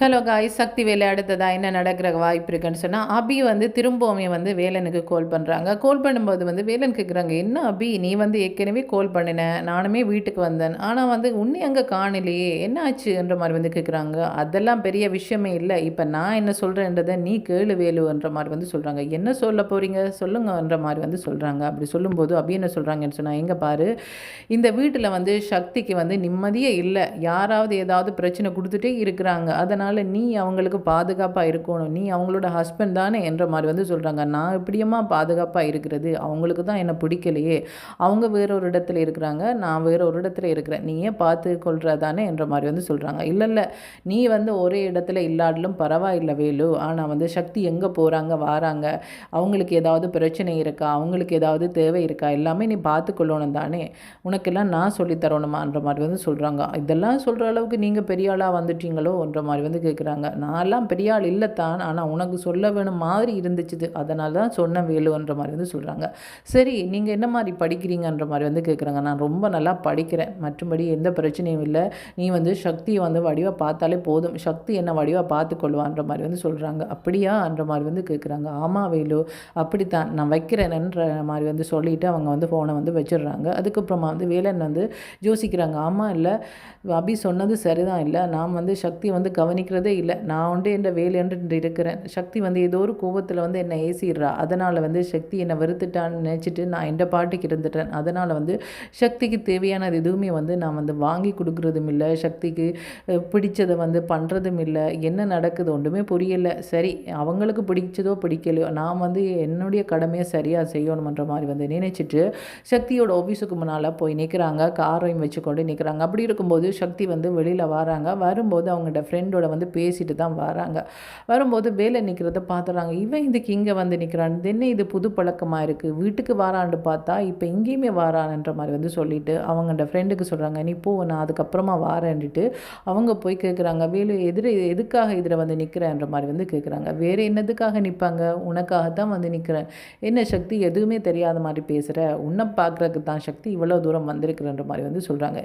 Hello காய் சக்தி வேலை அடுத்ததா என்ன நடக்கிற வாய்ப்பு இருக்குன்னு சொன்னால் அபி வந்து திரும்பவுமே வந்து வேலனுக்கு கால் பண்ணுறாங்க கால் பண்ணும்போது வந்து வேலன் கேட்குறாங்க என்ன அபி நீ வந்து ஏற்கனவே கால் பண்ணின நானுமே வீட்டுக்கு வந்தேன். ஆனால் வந்து உன்னை அங்கே காணலையே என்ன ஆச்சுன்ற மாதிரி வந்து கேட்குறாங்க அதெல்லாம் பெரிய விஷயமே இல்லை. இப்போ நான் என்ன சொல்கிறேன்றதை நீ கேளு வேலுன்ற மாதிரி வந்து சொல்கிறாங்க என்ன சொல்ல போகிறீங்க சொல்லுங்கன்ற மாதிரி வந்து சொல்கிறாங்க அப்படி சொல்லும்போது அபி என்ன சொல்கிறாங்கன்னு சொன்னால் எங்கே பாரு இந்த வீட்டில் வந்து சக்திக்கு வந்து நிம்மதியே இல்லை. யாராவது ஏதாவது பிரச்சனை கொடுத்துட்டே இருக்கிறாங்க. அதனால் அதனால் நீ அவங்களுக்கு பாதுகாப்பாக இருக்கணும். நீ அவங்களோட ஹஸ்பண்ட் தானே என்ற மாதிரி வந்து சொல்கிறாங்க நான் இப்படியம்மா பாதுகாப்பாக இருக்கிறது. அவங்களுக்கு தான் என்னை பிடிக்கலையே. அவங்க வேற ஒரு இடத்துல இருக்கிறாங்க. நான் வேற ஒரு இடத்துல இருக்கிறேன். நீயே பார்த்து கொள்கிறதானே என்ற மாதிரி வந்து சொல்கிறாங்க இல்லை இல்லை. நீ வந்து ஒரே இடத்துல இல்லாடலும் பரவாயில்லை வேலு. ஆனால் வந்து சக்தி எங்கே போகிறாங்க வாராங்க? அவங்களுக்கு ஏதாவது பிரச்சனை இருக்கா? அவங்களுக்கு ஏதாவது தேவை இருக்கா? எல்லாமே நீ பார்த்து கொள்ளணும் தானே. உனக்கெல்லாம் நான் சொல்லித்தரணுமான்ற மாதிரி வந்து சொல்கிறாங்க இதெல்லாம் சொல்கிற அளவுக்கு நீங்கள் பெரிய ஆளாக வந்துட்டீங்களோன்ற மாதிரி வந்து கேட்குறாங்க நான்லாம் பெரிய ஆள் இல்லைத்தான் ஆனால் உனக்கு சொல்ல வேணும் மாதிரி இருந்துச்சுது. அதனால தான் சொன்ன வேலுன்ற மாதிரி வந்து சொல்கிறாங்க சரி நீங்கள் என்ன மாதிரி படிக்கிறீங்கன்ற மாதிரி வந்து கேட்குறாங்க நான் ரொம்ப நல்லா படிக்கிறேன். மற்றபடி எந்த பிரச்சனையும் இல்லை. நீ வந்து சக்தியை வந்து வடிவாக பார்த்தாலே போதும். சக்தி என்ன வடிவாக பார்த்து கொள்வான்ற மாதிரி வந்து சொல்கிறாங்க அப்படியான்ற மாதிரி வந்து கேட்குறாங்க ஆமாம் வேலு அப்படித்தான். நான் வைக்கிறேன்ன்ற மாதிரி வந்து சொல்லிவிட்டு அவங்க வந்து ஃபோனை வந்து வச்சிடுறாங்க. அதுக்கப்புறமா வந்து வேலன் வந்து யோசிக்கிறாங்க. ஆமாம் இல்லை. அபி சொன்னது சரிதான். இல்லை நான் வந்து சக்தி வந்து கவனி கவனிக்கிறதே இல்லை. நான் உண்டு என்ற வேலைன்று இருக்கிறேன். சக்தி வந்து ஏதோ ஒரு கோபத்தில் வந்து என்னை ஏசிடுறா. அதனால் வந்து சக்தி என்னை வெறுத்துட்டான்னு நினச்சிட்டு நான் எந்த பாட்டுக்கு இருந்துட்டேன். அதனால் வந்து சக்திக்கு தேவையானது எதுவுமே வந்து நான் வந்து வாங்கி கொடுக்குறதும் இல்லை. சக்திக்கு பிடிச்சதை வந்து பண்ணுறதும் இல்லை. என்ன நடக்குது ஒன்றுமே புரியலை. சரி அவங்களுக்கு பிடிச்சதோ பிடிக்கலையோ நான் வந்து என்னுடைய கடமையை சரியாக செய்யணுமன்ற மாதிரி வந்து நினைச்சிட்டு சக்தியோட ஆஃபீஸுக்கு முன்னால் போய் நிற்கிறாங்க காரையும் வச்சுக்கொண்டு நிற்கிறாங்க அப்படி இருக்கும்போது சக்தி வந்து வெளியில் வராங்க. வரும்போது அவங்களோட ஃப்ரெண்டோட வந்து பேசிட்டு தான் வராங்க. வரும்போது வேலை நிற்கிறத பார்த்துறாங்க இவன் இதுக்கு இங்கே வந்து நிற்கிறான் இது என்ன இது புது பழக்கமாக இருக்குது வீட்டுக்கு வாரான்னு பார்த்தா இப்போ இங்கேயுமே வாரான்ன்ற மாதிரி வந்து சொல்லிட்டு அவங்கள்ட ஃப்ரெண்டுக்கு சொல்கிறாங்க நீ போ நான் அதுக்கப்புறமா வாரேன்ட்டு அவங்க போய் கேட்குறாங்க வேலு எதிர எதுக்காக இதில் வந்து நிற்கிறேன்ற மாதிரி வந்து கேட்குறாங்க வேறு என்னதுக்காக நிற்பாங்க உனக்காக தான் வந்து நிற்கிறேன் என்ன சக்தி? எதுவுமே தெரியாத மாதிரி பேசுகிற உன்னை பார்க்குறதுக்கு தான் சக்தி. இவ்வளோ தூரம் வந்திருக்கிறன்ற மாதிரி வந்து சொல்கிறாங்க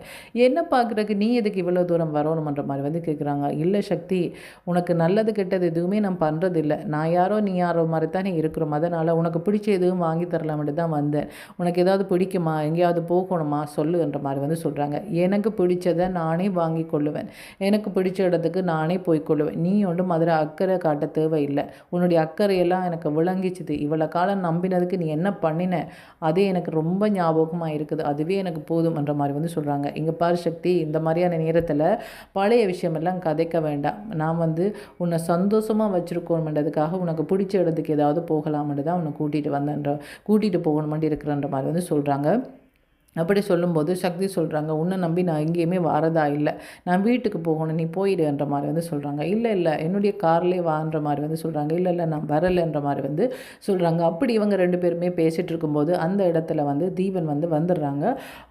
என்ன பார்க்குறக்கு நீ எதுக்கு இவ்வளோ தூரம் வரணுமன்ற மாதிரி வந்து கேட்குறாங்க இல்லை சக்தி சக்தி. உனக்கு நல்லது கெட்டது எதுவுமே நான் பண்ணுறதில்ல நான் யாரோ நீ யாரோ மாதிரி தானே இருக்கிறோம். அதனால் உனக்கு பிடிச்ச எதுவும் வாங்கி தரலாம்னு தான் வந்தேன். உனக்கு ஏதாவது பிடிக்குமா? எங்கேயாவது போகணுமா? சொல்லுன்ற மாதிரி வந்து சொல்கிறாங்க எனக்கு பிடிச்சதை நானே வாங்கி கொள்ளுவேன். எனக்கு பிடிச்ச இடத்துக்கு நானே போய் கொள்ளுவேன். நீ ஒன்றும் அதில் அக்கறை காட்ட தேவையில்லை. உன்னுடைய அக்கறையெல்லாம் எனக்கு விளங்கிச்சுது. இவ்வளோ காலம் நம்பினதுக்கு நீ என்ன பண்ணின? அதே எனக்கு ரொம்ப ஞாபகமாக இருக்குது. அதுவே எனக்கு போதும்ன்ற மாதிரி வந்து சொல்கிறாங்க இங்கே பாரு சக்தி இந்த மாதிரியான நேரத்தில் பழைய விஷயமெல்லாம் கதைக்க வேண்டாம். நான் வந்து உன்னை சந்தோஷமாக வச்சுருக்கோமென்றதுக்காக உனக்கு பிடிச்ச இடத்துக்கு ஏதாவது போகலாமென்று தான் உன்னை கூட்டிகிட்டு வந்தேன்ற கூட்டிகிட்டு போகணுமெண்டு இருக்கிறன்ற மாதிரி வந்து சொல்கிறாங்க அப்படி சொல்லும்போது சக்தி சொல்கிறாங்க உன்னை நம்பி நான் எங்கேயுமே வரதா இல்லை. நான் வீட்டுக்கு போகணும் நீ போயிடுன்ற மாதிரி வந்து சொல்கிறாங்க இல்லை இல்லை என்னுடைய கார்லேயே வான்ற மாதிரி வந்து சொல்கிறாங்க இல்லை இல்லை நான் வரலைன்ற மாதிரி வந்து சொல்கிறாங்க அப்படி இவங்க ரெண்டு பேருமே பேசிகிட்டு இருக்கும்போது அந்த இடத்துல வந்து தீபன் வந்து வந்துடுறாங்க.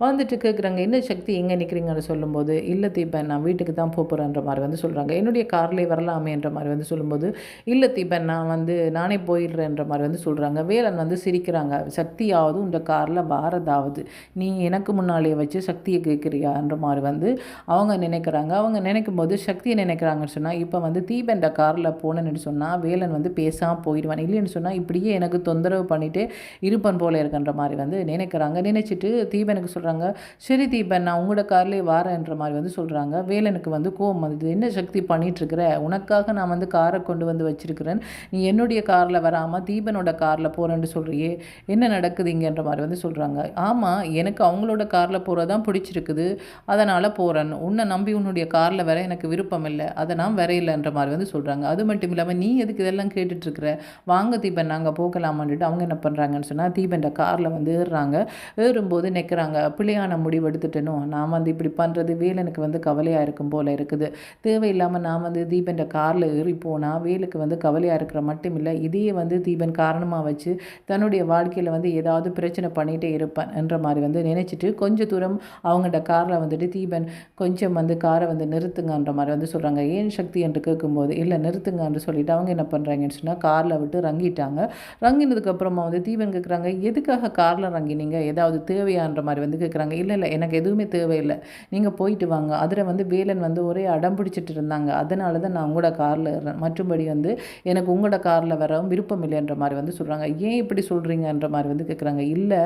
வந்துட்டு கேட்குறாங்க என்ன சக்தி எங்கே நிற்கிறீங்கன்னு சொல்லும்போது இல்லை தீபன் நான் வீட்டுக்கு தான் போகிறேன்ற மாதிரி வந்து சொல்கிறாங்க என்னுடைய கார்லேயே வரலாமேன்ற மாதிரி வந்து சொல்லும்போது இல்லை தீபன் நான் வந்து நானே போயிடுறேன்ற மாதிரி வந்து சொல்கிறாங்க வேலன் வந்து சிரிக்கிறாங்க. சக்தியாவது இந்த காரில் பாரதாவது நீ எனக்கு முன்னாலேயே வச்சு சக்தியை கேட்குறியான்ற மாதிரி வந்து அவங்க நினைக்கிறாங்க. அவங்க நினைக்கும் போது சக்தியை நினைக்கிறாங்கன்னு சொன்னால் இப்போ வந்து தீபெண்ட காரில் போனேன்னு சொன்னால் வேலன் வந்து பேசாமல் போயிடுவான். இல்லைன்னு சொன்னால் இப்படியே எனக்கு தொந்தரவு பண்ணிகிட்டே இருப்பன் போல இருக்கின்ற மாதிரி வந்து நினைக்கிறாங்க. நினச்சிட்டு தீபனுக்கு சொல்கிறாங்க சரி தீபன் நான் உங்களோட கார்லேயே வாரேன்ற மாதிரி வந்து சொல்கிறாங்க வேலனுக்கு வந்து கோவம் வந்தது. என்ன சக்தி பண்ணிகிட்ருக்கிற உனக்காக நான் வந்து காரை கொண்டு வந்து வச்சுருக்கிறேன். நீ என்னுடைய காரில் வராமல் தீபனோட காரில் போகிறேன்னு சொல்கிறியே என்ன நடக்குது இங்கேன்ற மாதிரி வந்து சொல்கிறாங்க ஆமாம் எனக்கு அவங்களோட காரில் போகிறது தான் பிடிச்சிருக்குது. அதனால் போகிறேன் உன்னை நம்பி உன்னுடைய காரில் வர எனக்கு விருப்பம் இல்லை. அதை நான் வரையில்லைன்ற மாதிரி வந்து சொல்கிறாங்க அது மட்டும் இல்லாமல் நீ எதுக்கு இதெல்லாம் கேட்டுட்ருக்குற வாங்க தீபன் நாங்கள் போகலாமான்ட்டு அவங்க என்ன பண்ணுறாங்கன்னு சொன்னால் தீபன்ட காரில் வந்து ஏறுறாங்க. ஏறும்போது நிற்கிறாங்க பிள்ளையான முடிவு எடுத்துட்டேனோ? நான் வந்து இப்படி பண்ணுறது வேலனுக்கு வந்து கவலையாக இருக்கும் போல் இருக்குது. தேவையில்லாமல் நான் வந்து தீபன்ட காரில் ஏறி போனால் வேலுக்கு வந்து கவலையாக இருக்கிற மட்டும் இல்லை இதையே வந்து தீபன் காரணமாக வச்சு தன்னுடைய வாழ்க்கையில் வந்து ஏதாவது பிரச்சனை பண்ணிகிட்டே இருப்பேன் என்ற மாதிரி வந்து நினச்சிட்டு கொஞ்சம் தூரம் அவங்கள்ட்ட காரில் வந்துட்டு தீபன் கொஞ்சம் வந்து காரை வந்து நிறுத்துங்கன்ற மாதிரி வந்து சொல்கிறாங்க ஏன் சக்தி என்று கேட்கும்போது இல்லை நிறுத்துங்கன்னு சொல்லிவிட்டு அவங்க என்ன பண்ணுறாங்கன்னு சொன்னால் காரில் விட்டு ரங்கிட்டாங்க ரங்கினதுக்கப்புறமா வந்து தீபன் கேட்குறாங்க எதுக்காக காரில் ரங்கினீங்க ஏதாவது தேவையான்ற மாதிரி வந்து கேட்குறாங்க. இல்லை இல்லை எனக்கு எதுவுமே தேவையில்லை. நீங்கள் போயிட்டு வாங்க. அதில் வந்து வேலன் வந்து ஒரே அடம் பிடிச்சிட்டு இருந்தாங்க. அதனால தான் நான் உங்களோட காரில் ஏறேன் மற்றபடி வந்து எனக்கு உங்களோட காரில் வரவும் விருப்பம் இல்லைன்ற மாதிரி வந்து சொல்கிறாங்க ஏன் இப்படி சொல்கிறீங்கன்ற மாதிரி வந்து கேட்குறாங்க. இல்லை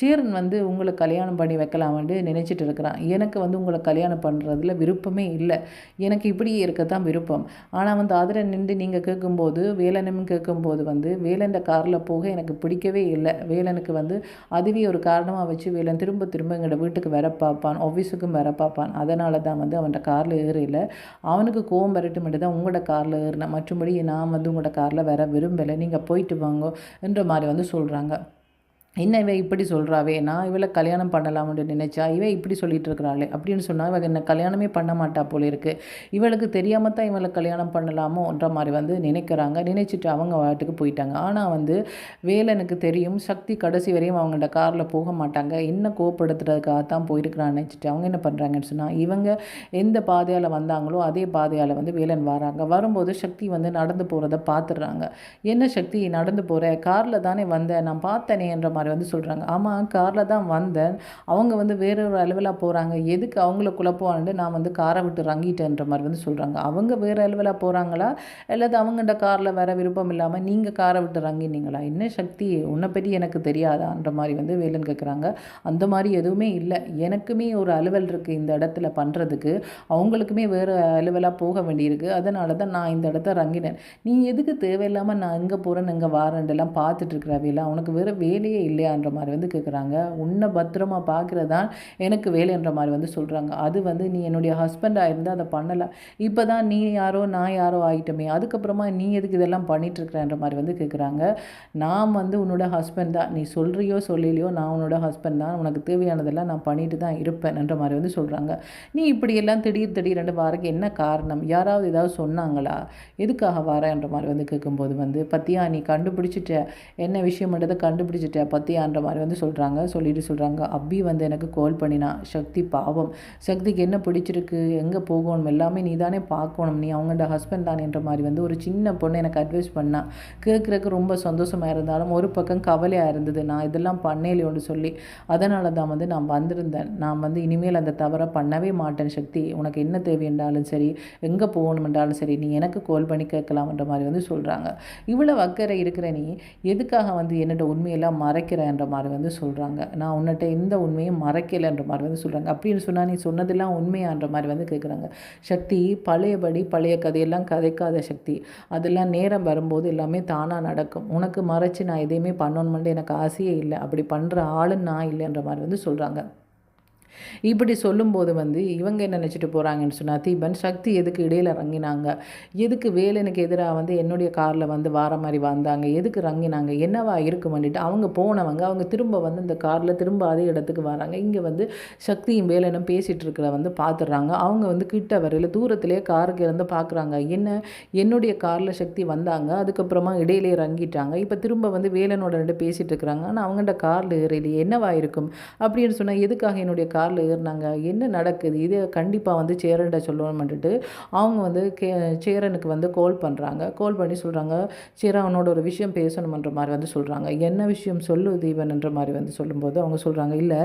சேரன் வந்து உங்களுக்கு கல்யாணம் பண்ணி வைக்கலாம்னு நினச்சிட்டு இருக்கிறான். எனக்கு வந்து உங்களை கல்யாணம் பண்ணுறதுல விருப்பமே இல்லை. எனக்கு இப்படியே இருக்க தான் விருப்பம். ஆனால் வந்து அதில் நின்று நீங்கள் கேட்கும்போது வேலனும் கேட்கும்போது வந்து வேலன் காரில் போக எனக்கு பிடிக்கவே இல்லை. வேலனுக்கு வந்து அதுவே ஒரு காரணமாக வச்சு வேலன் திரும்ப திரும்ப எங்களோட வீட்டுக்கு வர பார்ப்பான் ஆஃபீஸுக்கும் வர பார்ப்பான் அதனால தான் வந்து அவன்கிட்ட காரில் ஏறல அவனுக்கு கோவம் வரட்டு மட்டும் தான் உங்களோட காரில் ஏறினேன் மற்றபடி நான் வந்து உங்களோட காரில் வர விரும்பலை. நீங்கள் போயிட்டு வாங்க என்ற மாதிரி வந்து சொல்கிறாங்க என்ன இவன் இப்படி சொல்கிறாவே நான் இவளை கல்யாணம் பண்ணலாம்னு நினைச்சா இவன் இப்படி சொல்லிட்டு இருக்கிறாளே அப்படின்னு சொன்னால் இவன் என்ன கல்யாணமே பண்ண மாட்டா போல இருக்கு. இவளுக்கு தெரியாமல் தான் இவளை கல்யாணம் பண்ணலாமோன்ற மாதிரி வந்து நினைக்கிறாங்க. நினைச்சிட்டு அவங்க வாட்டுக்கு போயிட்டாங்க. ஆனால் வந்து வேலனுக்கு தெரியும். சக்தி கடைசி வரையும் அவங்கள்ட்ட காரில் போக மாட்டாங்க. என்ன கோப்படுத்துறதுக்காக தான் போயிருக்கிறான்னு நினச்சிட்டு அவங்க என்ன பண்ணுறாங்கன்னு சொன்னால் இவங்க எந்த பாதையால் வந்தாங்களோ அதே பாதையால் வந்து வேலன் வராங்க. வரும்போது சக்தி வந்து நடந்து போகிறத பார்த்துடுறாங்க என்ன சக்தி? நடந்து போகிற காரில் தானே வந்தேன் நான் பார்த்தனே என்ற மாதிரி வந்து சொல்கிறாங்க ஆமாம் காரில் தான் வந்தேன். அவங்க வந்து வேற ஒரு அளவில் போகிறாங்க எதுக்கு அவங்கள குழப்பவான்னு நான் வந்து காரை விட்டு ரங்கிட்டேன்ற மாதிரி வந்து சொல்கிறாங்க அவங்க வேறு அலுவலாக போகிறாங்களா அல்லது அவங்கள்ட்ட காரில் வர விருப்பம் இல்லாமல் நீங்கள் காரை விட்டு ரங்கினீங்களா என்ன சக்தி? உன்னை பற்றி எனக்கு தெரியாதான்ற மாதிரி வந்து வேலன் கேட்குறாங்க அந்த மாதிரி எதுவுமே இல்லை. எனக்குமே ஒரு அலுவல் இருக்குது இந்த இடத்துல பண்ணுறதுக்கு அவங்களுக்குமே வேறு அலுவலாக போக வேண்டியிருக்கு. அதனால தான் நான் இந்த இடத்த ரங்கினேன் நீ எதுக்கு தேவையில்லாமல் நான் இங்கே போகிறேன்னு இங்கே வாரண்டெல்லாம் பார்த்துட்டு இருக்கிற வேலை. அவனுக்கு வேறு வேலையே இல்லை. இல்லையான்ற மாதிரி வந்து கேட்குறாங்க உன்னை பத்திரமா பார்க்குறது தான் எனக்கு வேலைன்ற மாதிரி வந்து சொல்கிறாங்க அது வந்து நீ என்னுடைய ஹஸ்பண்டாக இருந்தால் அதை பண்ணலை. இப்போ தான் நீ யாரோ நான் யாரோ ஆகிட்டோமே அதுக்கப்புறமா நீ எதுக்கு இதெல்லாம் பண்ணிட்டு மாதிரி வந்து கேட்குறாங்க நான் வந்து உன்னோட ஹஸ்பண்ட் தான். நீ சொல்கிறியோ சொல்லலையோ நான் உன்னோட ஹஸ்பண்ட் தான். உனக்கு தேவையானதெல்லாம் நான் பண்ணிட்டு தான் இருப்பேன்ன்ற மாதிரி வந்து சொல்கிறாங்க நீ இப்படியெல்லாம் திடீர் திடீரென்று வாரக்கு என்ன காரணம்? யாராவது ஏதாவது சொன்னாங்களா? எதுக்காக வரேன்ற மாதிரி வந்து கேட்கும்போது வந்து பத்தியா நீ கண்டுபிடிச்சிட்ட. என்ன விஷயம்ன்றதை கண்டுபிடிச்சிட்ட. பத்தியான்ற மாதிரி வந்து சொல்கிறாங்க சொல்லிட்டு சொல்கிறாங்க அபி வந்து எனக்கு கால் பண்ணினா சக்தி பாவம். சக்திக்கு என்ன பிடிச்சிருக்கு? எங்கே போகணும்? எல்லாமே நீ தானே பார்க்கணும். நீ அவங்கள்ட ஹஸ்பண்ட் தானேன்ற மாதிரி வந்து ஒரு சின்ன பொண்ணு எனக்கு அட்வைஸ் பண்ணா. கேட்குறக்கு ரொம்ப சந்தோஷமாக இருந்தாலும் ஒரு பக்கம் கவலையாக இருந்தது. நான் இதெல்லாம் பண்ணேலையோன்னு சொல்லி அதனால தான் வந்து நான் வந்திருந்தேன். நான் வந்து இனிமேல் அந்த தவறை பண்ணவே மாட்டேன் சக்தி. உனக்கு என்ன தேவைன்றாலும் சரி எங்கே போகணுமென்றாலும் சரி நீ எனக்கு கால் பண்ணி கேட்கலாம்ன்ற மாதிரி வந்து சொல்கிறாங்க இவ்வளோ அக்கறை இருக்கிற நீ எதுக்காக வந்து என்னோட உண்மையெல்லாம் மறைக்க மறைக்கிறேன்ற மாதிரி வந்து சொல்கிறாங்க நான் உன்னிட்ட இந்த உண்மையும் மறைக்கலைன்ற மாதிரி வந்து சொல்கிறாங்க அப்படின்னு சொன்னால் நீ சொன்னதெல்லாம் உண்மையான்ற மாதிரி வந்து கேட்குறாங்க சக்தி பழையபடி பழைய கதையெல்லாம் கதைக்காத சக்தி. அதெல்லாம் நேரம் வரும்போது எல்லாமே தானாக நடக்கும். உனக்கு மறைச்சு நான் எதையுமே பண்ணணுமென்ட்டு எனக்கு ஆசையே இல்லை. அப்படி பண்ணுற ஆளுன்னு நான் இல்லைன்ற மாதிரி வந்து சொல்கிறாங்க இப்படி சொல்லும்போது வந்து இவங்க என்ன நினச்சிட்டு போகிறாங்கன்னு சொன்னால் தீபன் சக்தி எதுக்கு இடையில் இறங்கினாங்க எதுக்கு வேலனுக்கு எதிராக வந்து என்னுடைய காரில் வந்து வார மாதிரி வந்தாங்க? எதுக்கு இறங்கினாங்க என்னவா இருக்கும் பண்ணிட்டு அவங்க போனவங்க அவங்க திரும்ப வந்து இந்த காரில் திரும்ப அதே இடத்துக்கு வராங்க. இங்கே வந்து சக்தியும் வேலனும் பேசிகிட்டு இருக்கிற வந்து பார்த்துடுறாங்க அவங்க வந்து கிட்ட வரையில் தூரத்திலே காருக்கு இருந்து பார்க்குறாங்க என்ன? என்னுடைய காரில் சக்தி வந்தாங்க. அதுக்கப்புறமா இடையிலே இறங்கிட்டாங்க இப்போ திரும்ப வந்து வேலனோட ரெண்டு பேசிகிட்டு இருக்கிறாங்க. ஆனால் அவங்கள்ட்ட காரில் ஏறலையே. என்னவா இருக்கும்? அப்படின்னு சொன்னால் எதுக்காக என்னுடைய காரில் ஏறினாங்க. என்ன நடக்குது? இது கண்டிப்பாக வந்து சேரன்ட்ட சொல்லணும்னுட்டு அவங்க வந்து கே சேரனுக்கு வந்து கால் பண்ணுறாங்க கால் பண்ணி சொல்கிறாங்க சேரா அவனோட ஒரு விஷயம் பேசணுமன்ற மாதிரி வந்து சொல்கிறாங்க என்ன விஷயம் சொல்லு தீபன்ன்ற மாதிரி வந்து சொல்லும்போது அவங்க சொல்கிறாங்க இல்லை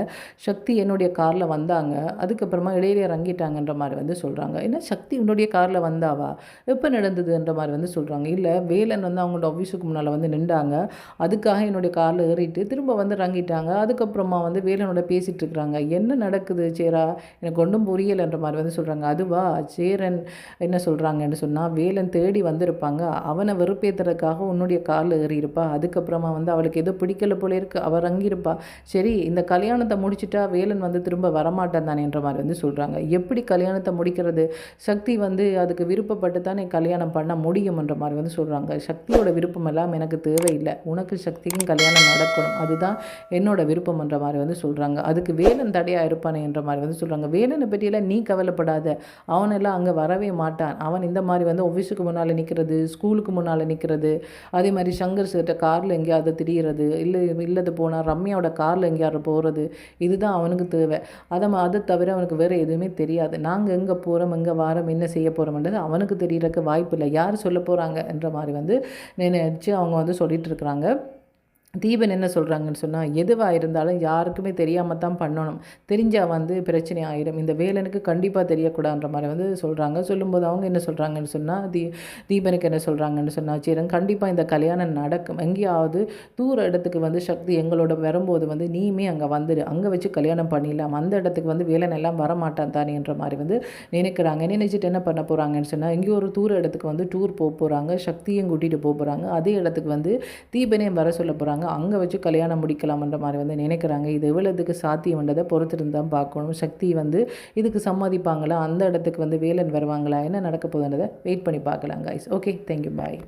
சக்தி என்னுடைய காரில் வந்தாங்க. அதுக்கப்புறமா இடையிலே இறங்கிட்டாங்கன்ற மாதிரி வந்து சொல்கிறாங்க என்ன சக்தி உன்னுடைய காரில் வந்தாவா? எப்போ நடந்ததுன்ற மாதிரி வந்து சொல்கிறாங்க இல்லை வேலன் வந்து அவங்களோட ஆஃபீஸுக்கு முன்னால் வந்து நின்றாங்க. அதுக்காக என்னுடைய காரில் ஏறிட்டு திரும்ப வந்து இறங்கிட்டாங்க. அதுக்கப்புறமா வந்து வேலனோட பேசிகிட்டு இருக்கிறாங்க. என்ன நடக்குது சேரா? எனக்கு ஒன்றும் புரியலைன்ற மாதிரி வந்து சொல்கிறாங்க அதுவா? சேரன் என்ன சொல்கிறாங்கன்னு சொன்னால் வேலன் தேடி வந்திருப்பாங்க. அவனை வெறுப்பேற்றுறதுக்காக உன்னுடைய காலில் ஏறியிருப்பா. அதுக்கப்புறமா வந்து அவளுக்கு ஏதோ பிடிக்கல போல இருக்கு. அவர் அங்கிருப்பா. சரி இந்த கல்யாணத்தை முடிச்சிட்டா வேலன் வந்து திரும்ப வரமாட்டான் தானேன்ற மாதிரி வந்து சொல்கிறாங்க எப்படி கல்யாணத்தை முடிக்கிறது? சக்தி வந்து அதுக்கு விருப்பப்பட்டு தானே கல்யாணம் பண்ண முடியும்ன்ற மாதிரி வந்து சொல்கிறாங்க சக்தியோட விருப்பம் எல்லாம் எனக்கு தேவையில்லை. உனக்கு சக்திக்கும் கல்யாணம் நடக்கணும். அதுதான் என்னோட விருப்பம்ன்ற மாதிரி வந்து சொல்கிறாங்க அதுக்கு வேலன் தடையாக இருப்பான். என்ற மாதிரி வந்து சொல்கிறாங்க வேலனை பற்றியெல்லாம் நீ கவலைப்படாத. அவனெல்லாம் அங்கே வரவே மாட்டான். அவன் இந்த மாதிரி வந்து ஆஃபீஸுக்கு முன்னால் நிற்கிறது ஸ்கூலுக்கு முன்னால் நிற்கிறது அதே மாதிரி சங்கர் சிட்ட காரில் எங்கேயாவது திரியிறது இல்லை இல்லது போனால் ரம்யாவோட காரில் எங்கேயாவது போகிறது இதுதான் அவனுக்கு தேவை. அதை அதை தவிர அவனுக்கு வேறு எதுவுமே தெரியாது. நாங்கள் எங்கே போகிறோம் எங்கே வாரம் என்ன செய்ய போகிறோம்ன்றது அவனுக்கு தெரியறதுக்கு வாய்ப்பு இல்லை யார் சொல்ல போகிறாங்க என்ற மாதிரி வந்து நினைச்சு அவங்க வந்து சொல்லிட்டு இருக்கிறாங்க. தீபன் என்ன சொல்கிறாங்கன்னு சொன்னால் எதுவாக இருந்தாலும் யாருக்குமே தெரியாமல் தான் பண்ணணும். தெரிஞ்சால் வந்து பிரச்சனை ஆயிடும் இந்த வேலனுக்கு கண்டிப்பாக தெரியக்கூடாதுன்ற மாதிரி வந்து சொல்கிறாங்க சொல்லும்போது அவங்க என்ன சொல்கிறாங்கன்னு சொன்னால் தீ தீபனுக்கு என்ன சொல்கிறாங்கன்னு சொன்னால் சரி கண்டிப்பாக இந்த கல்யாணம் நடக்கும். எங்கேயாவது தூர இடத்துக்கு வந்து சக்தி எங்களோட வரும்போது வந்து நீயுமே அங்கே வந்துடு அங்கே வச்சு கல்யாணம் பண்ணிடலாம். அந்த இடத்துக்கு வந்து வேலன் எல்லாம் வரமாட்டான் தானேன்ற மாதிரி வந்து நினைக்கிறாங்க. நினைச்சிட்டு என்ன பண்ண போகிறாங்கன்னு சொன்னால் எங்கேயோ ஒரு தூர இடத்துக்கு வந்து டூர் போக போகிறாங்க சக்தியும் கூட்டிகிட்டு போக போகிறாங்க அதே இடத்துக்கு வந்து தீபனையும் வர சொல்ல போகிறாங்க அங்கே வச்சு கல்யாணம் முடிக்கலாம்ன்ற மாதிரி வந்து நினைக்கிறாங்க. இது எவ்வளோதுக்கு சாத்தியம்ன்றதை பொறுத்திருந்து தான் பார்க்கணும். சக்தி வந்து இதுக்கு சம்மதிப்பாங்களா? அந்த இடத்துக்கு வந்து வேலன் வருவாங்களா? என்ன நடக்க போகுதுன்றதை வெயிட் பண்ணி பார்க்கலாம் கைஸ் ஓகே தேங்க்யூ பாய்